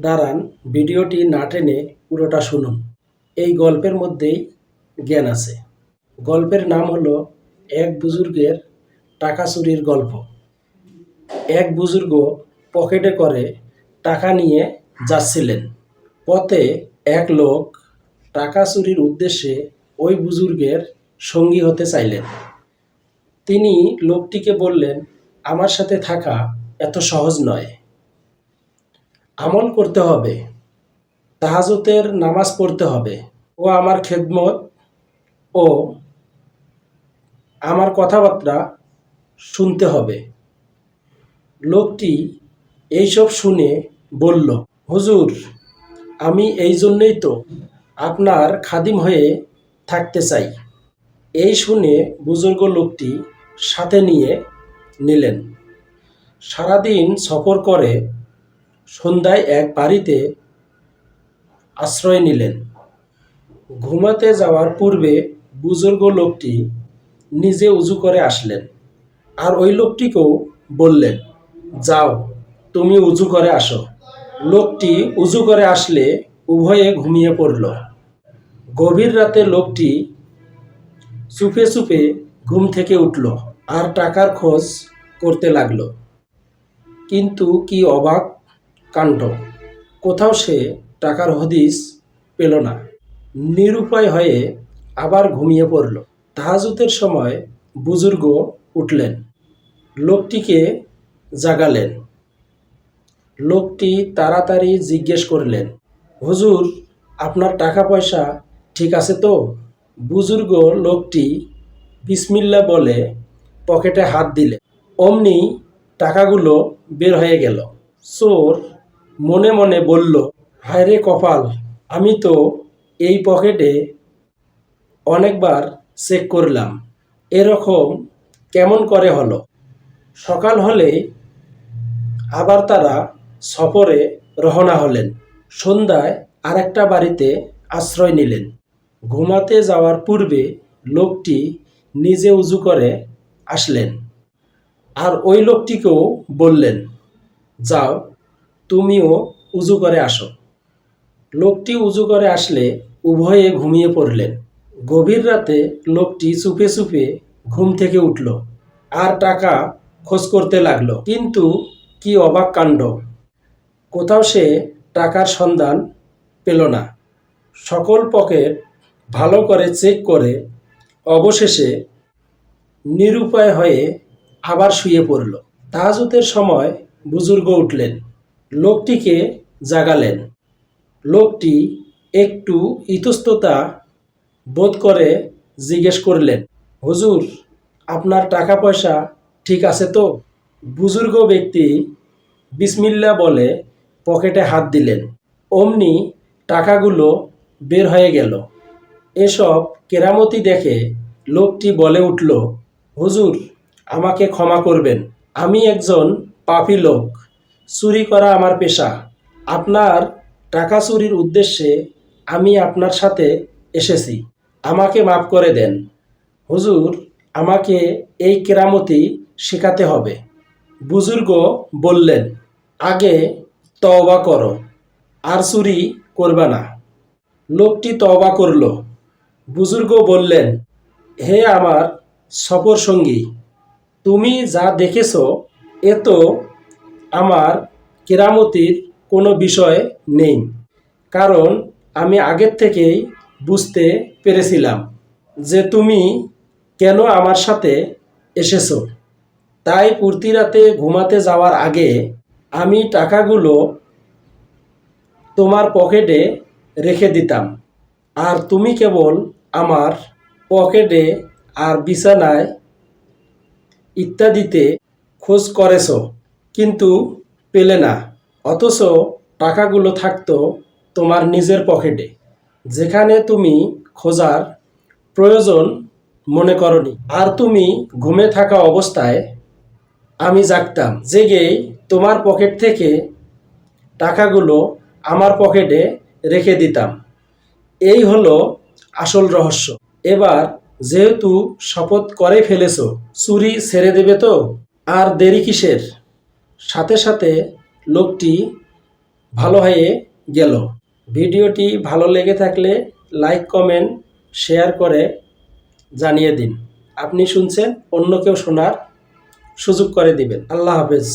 দাঁড়ান, ভিডিওটি না টেনে পুরোটা শুনুন। এই গল্পের মধ্যেই জ্ঞান আছে। গল্পের নাম হলো এক বুজুর্গের টাকা চুরির গল্প। এক বুজুর্গ পকেটে করে টাকা নিয়ে যাচ্ছিলেন। পথে এক লোক টাকা চুরির উদ্দেশ্যে ওই বুজুর্গের সঙ্গী হতে চাইলেন। তিনি লোকটিকে বললেন, আমার সাথে থাকা এত সহজ নয়। আমল করতে হবে তাহাজতের নামাজ পড়তে হবে। ও আমার খেদমত ও আমার কথাবার্তা শুনতে হবে। লোকটি এইসব শুনে বলল, হুজুর, আমি এই জন্যই তো আপনার খাদিম হয়ে থাকতে চাই। এই শুনে বুজুর্গ লোকটি সাথে নিয়ে নিলেন। সারাদিন সফর করে সন্ধ্যায় এক বাড়িতে আশ্রয় নিলেন। ঘুমাতে যাওয়ার পূর্বে বুজুর্গ লোকটি নিজে উজু করে আসলেন আর ওই লোকটিকেও বললেন, যাও, তুমি উজু করে আসো। লোকটি উজু করে আসলে উভয়ে ঘুমিয়ে পড়ল। গভীর রাতে লোকটি চুপে চুপে ঘুম থেকে উঠল আর টাকার খোঁজ করতে লাগল। কিন্তু কি অবাক কাণ্ড। কোথাও সে টাকার হদিস পেল না। নিরুপায় হয়ে আবার ঘুমিয়ে পড়ল। তাহাজুতের সময় বুজুর্গ উঠলেন। লোকটিকে জাগালেন। লোকটি তাড়াতাড়ি জিজ্ঞেস করলেন, হুজুর, আপনার টাকা পয়সা ঠিক আছে তো? বুজুর্গ লোকটি বিসমিল্লা বলে পকেটে হাত দিলে। অমনি টাকাগুলো বের হয়ে গেল। চোর মনে মনে বলল, হায় রে কপাল, আমি তো এই পকেটে অনেকবার চেক করলাম। এরকম কেমন করে হলো? সকাল হলে আবার তারা সফরে রওনা হলেন। সন্ধ্যায় আরেকটা বাড়িতে আশ্রয় নিলেন। ঘুমাতে যাওয়ার পূর্বে লোকটি নিজে উজু করে আসলেন। আর ওই লোকটিকেও বললেন, যাও তুমিও উজু করে আসো। লোকটি উজু করে আসলে উভয়ে ঘুমিয়ে পড়লেন। গভীর রাতে লোকটি চুপে চুপে ঘুম থেকে উঠল আর টাকা খোঁজ করতে লাগল। কিন্তু কি অবাক কাণ্ড। কোথাও সে টাকার সন্ধান পেল না। সকল পকেট ভালো করে চেক করে অবশেষে নিরুপায় হয়ে আবার শুয়ে পড়ল। তাহাজুতের সময় বুজুর্গ উঠলেন। লোকটিকে জাগালেন। লোকটি একটু ইতস্ততা বোধ করে জিজ্ঞেস করলেন, হুজুর, আপনার টাকা পয়সা ঠিক আছে তো? বুজুর্গ ব্যক্তি বিসমিল্লা বলে পকেটে হাত দিলেন। অমনি টাকাগুলো বের হয়ে গেল। এসব কেরামতি দেখে লোকটি বলে উঠল, হুজুর, আমাকে ক্ষমা করবেন। আমি একজন পাপী লোক। চুরি করা আমার পেশা। আপনার টাকা চুরির উদ্দেশ্যে আমি আপনার সাথে এসেছি। আমাকে মাফ করে দেন। হুজুর, আমাকে এই কেরামতি শেখাতে হবে। বুজুর্গ বললেন, আগে তওবা করো, আর চুরি করবে না। লোকটি তওবা করল। বুজুর্গ বললেন, হে আমার সফর সঙ্গী তুমি যা দেখেছ, এ তো আমার কেরামতির কোনো বিষয় নেই, কারণ আমি আগের থেকেই বুঝতে পেরেছিলাম যে তুমি কেন আমার সাথে এসেছ। তাই পূর্তি রাতে ঘুমাতে যাওয়ার আগে আমি টাকাগুলো তোমার পকেটে রেখে দিতাম, আর তুমি কেবল আমার পকেটে আর বিছানায় ইত্যাদিতে খোঁজ করেছ। কিন্তু পেলে না। অথচ টাকাগুলো থাকতো তোমার নিজের পকেটে। যেখানে তুমি খোঁজার প্রয়োজন মনে করনি। আর তুমি ঘুমে থাকা অবস্থায় আমি জাগতাম, জেগে তোমার পকেট থেকে টাকাগুলো আমার পকেটে রেখে দিতাম। এই হলো আসল রহস্য। এবার যেহেতু শপথ করে ফেলেছো, চুরি ছেড়ে দেবে তো? আর দেরি কিসের? সাথে সাথে লোকটি ভালো হয়ে গেল। ভিডিওটি ভালো লেগে থাকলে লাইক, কমেন্ট, শেয়ার করে জানিয়ে দিন। আপনি শুনছেন অন্য কেউ শোনার সুযোগ করে দিবেন। আল্লাহ হাফেজ।